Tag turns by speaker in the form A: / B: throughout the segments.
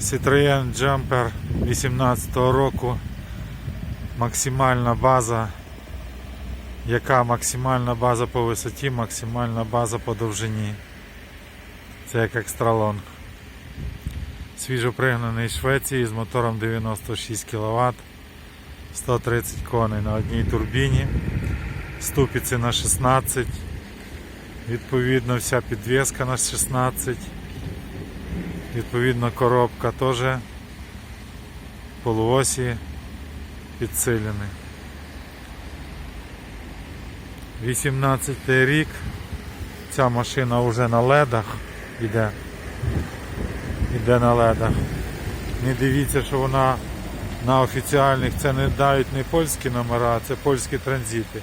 A: Citroen Jumper 18 року. Максимальна база. Яка максимальна база по висоті, максимальна база по довжині. Це як екстралонг. Свіжо пригнаний з Швеції з мотором 96 кВт, 130 коней на одній турбіні, ступиці на 16, відповідно вся підвіска на 16. Відповідно коробка теж полуосі підсилені. 18 рік. Ця машина вже на ледах іде. Іде на ледах. Не дивіться, що вона на офіціальних, це не дають не польські номера, це польські транзити.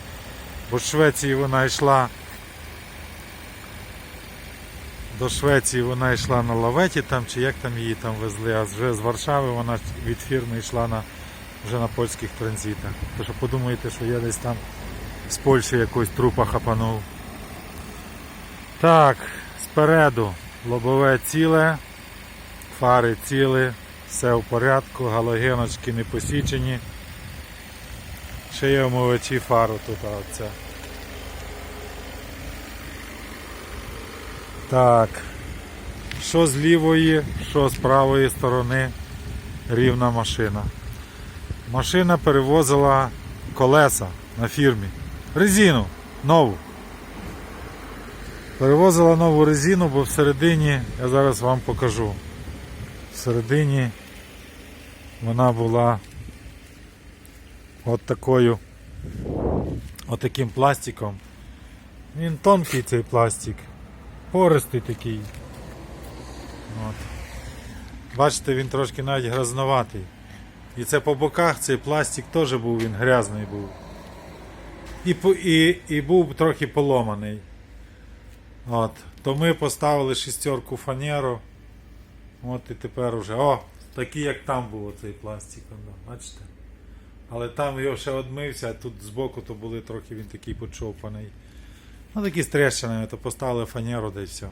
A: Бо з Швеції вона йшла до Швеції вона йшла на лаветі там, чи як там її там везли, а вже з Варшави вона від фірми йшла на, вже на польських транзитах. То що подумаєте, що я десь там з Польщі якось трупа хапанув. Так, спереду лобове ціле, фари цілі, все в порядку, галогеночки не посічені. Ще є омивачі фару тут оце. Так. Що з лівої, що з правої сторони рівна машина. Машина перевозила колеса на фірмі. Резину нову. Перевозила нову резину, бо всередині, я зараз вам покажу. Всередині вона була от такою, от пластиком. Він тонкий цей пластик пористий такий. От. Бачите, він трошки навіть грязноватий. І це по боках цей пластик теж був, він грязний був. І, і, і був трохи поломаний. От. То ми поставили шістерку фанеру. От і тепер уже. О, такий як там був цей пластик. Бачите? Але там його ще одмився, а тут збоку то були трохи він такий почопаний. Ну такі з трещинами, то поставили фанеру да й все.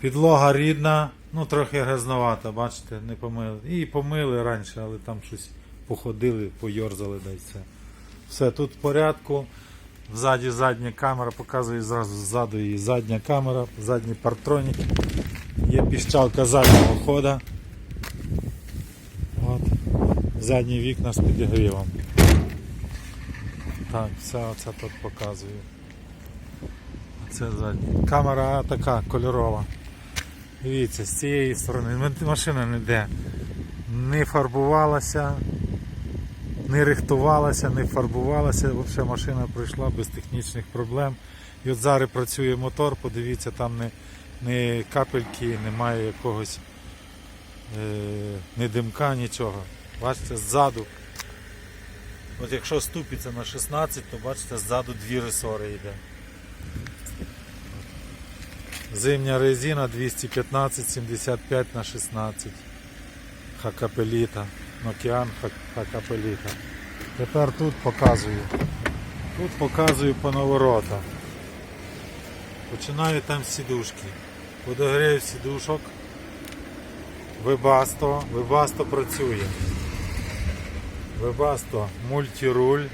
A: Підлога рідна, ну трохи грязновата, бачите, не помили. І помили раніше, але там щось походили, пойорзали да все. Все, тут в порядку. Ззаді задня камера, показує зразу ззаду її задня камера, задній партронік. Є піщалка заднього хода. От. Задні вікна з підігрівом. Так, все оце тут показую. Це задня. Камера така кольорова. Дивіться, з цієї сторони машина ніде не фарбувалася, не рихтувалася, не фарбувалася. Взагалі машина пройшла без технічних проблем. І от зараз працює мотор, подивіться, там не, не капельки, немає якогось е, не димка, нічого. Бачите, ззаду. От якщо ступиться на 16, то бачите, ззаду дві ресори йде. Зимня резина 215 75 на 16. Хакапеліта. Нокіан Хакапеліта. Тепер тут показую. Тут показую по наворотах. Починаю там з сідушки. Подогрів сідушок. Вебасто. Вебасто працює. Вебасто мультируль.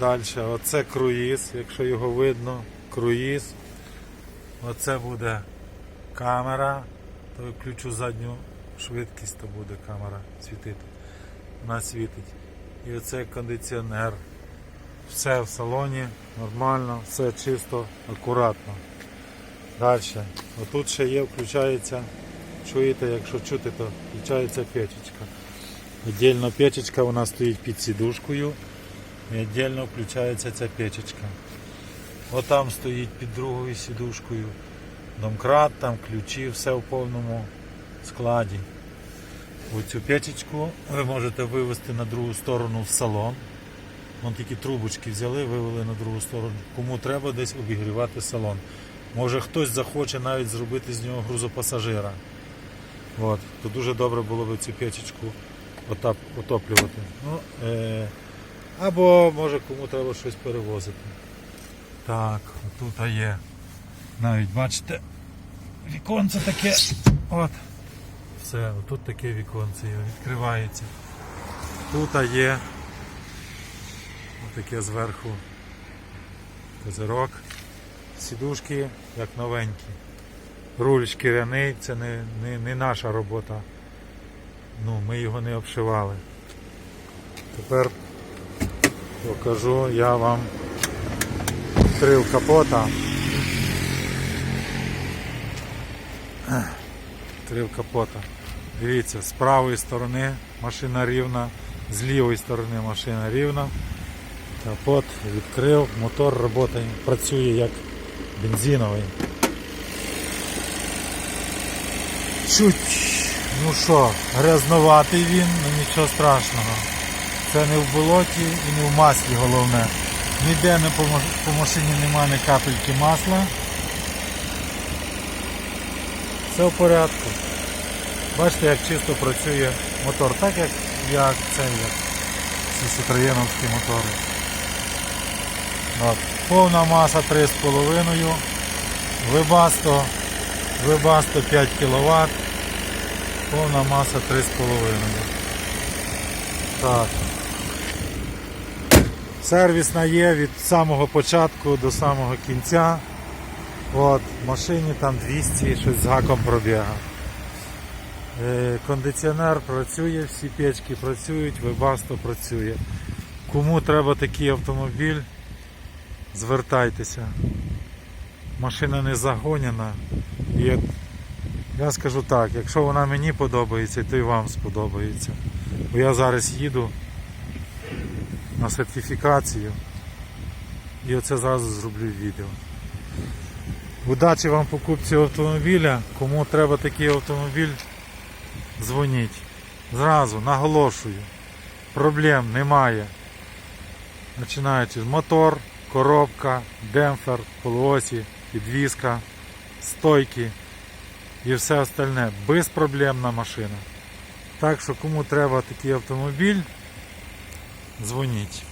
A: Далі. Оце круїз, якщо його видно. Круїз. Оце буде камера, то включу задню швидкість, то буде камера світити. Вона світить. І оце кондиціонер. Все в салоні нормально, все чисто, акуратно. Далі. Отут ще є, включається, чуєте, якщо чути, то включається печечка. Віддільно печечка вона стоїть під сідушкою. І віддільно включається ця печечка. Отам стоїть під другою сідушкою. Домкрат, там ключі, все в повному складі. Оцю печечку ви можете вивезти на другу сторону в салон. Вон тільки трубочки взяли, вивели на другу сторону. Кому треба десь обігрівати салон. Може хтось захоче навіть зробити з нього грузопасажира. От. То дуже добре було б цю печечку отап, отоплювати. Ну, е, або може кому треба щось перевозити. Так, тут є. Навіть бачите, віконце таке. От. все. Тут таке віконце його відкривається. Тут є таке зверху козирок. Сідушки як новенькі. Руль шкіряний, це не, не, не наша робота. Ну, ми його не обшивали. Тепер покажу я вам відкрив капота. Відкрив капота. Дивіться, з правої сторони машина рівна, з лівої сторони машина рівна. Капот відкрив, мотор працює, працює як бензиновий. Чуть, ну що, грязноватий він, ну нічого страшного. Це не в болоті і не в маслі головне. Ніде не по, по машині немає ні капельки масла. Все в порядку. Бачите, як чисто працює мотор, так як, як цей, як ці ситроєновські мотори. От. Повна маса 3,5. Вебасто, Вебасто 5 кВт. Повна маса 3,5. Так. Сервісна є від самого початку до самого кінця. От, машині там 200 щось з гаком пробіга. Е, кондиціонер працює, всі печки працюють, вебасто працює. Кому треба такий автомобіль, звертайтеся. Машина не загоняна. І я скажу так, якщо вона мені подобається, то і вам сподобається. Бо я зараз їду на сертифікацію і оце зразу зроблю відео. Удачі вам покупці автомобіля. Кому треба такий автомобіль, дзвоніть. Зразу наголошую. Проблем немає. Починаючи з мотор, коробка, демпфер, полуосі, підвізка, стойки і все остальне. Безпроблемна машина. Так що кому треба такий автомобіль, дзвоніть.